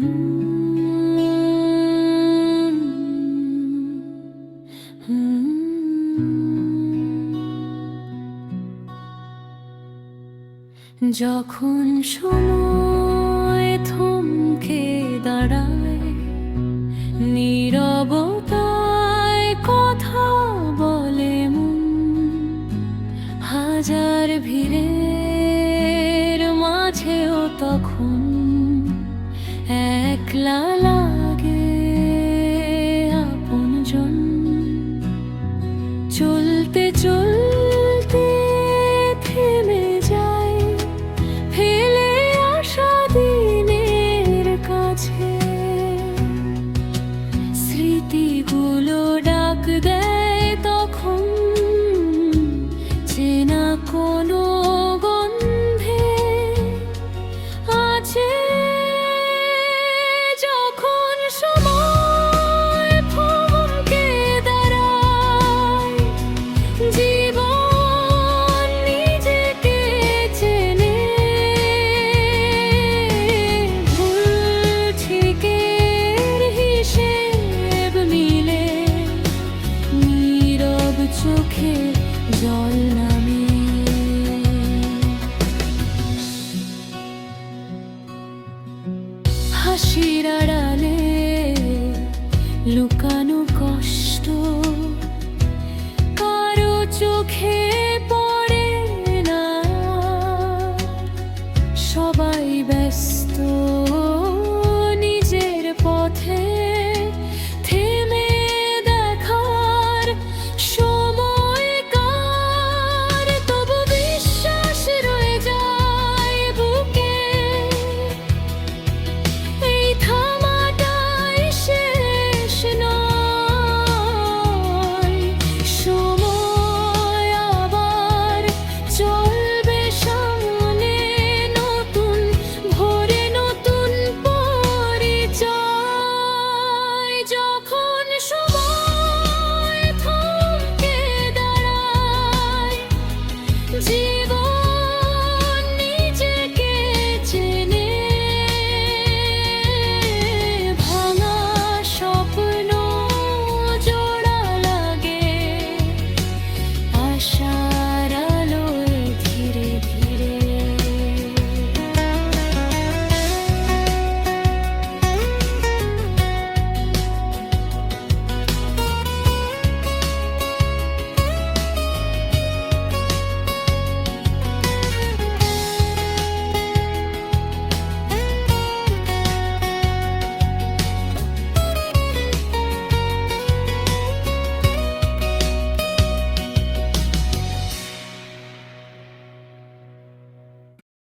Hmm. যখন সময় থমকে দাঁড়ায় নীরবতায় কথা বলে মন। হাজার ভিড়ের মাঝেও তখন হাসির আড়ালে লুকানো কষ্ট কারও চোখে পড়ে না। সবাই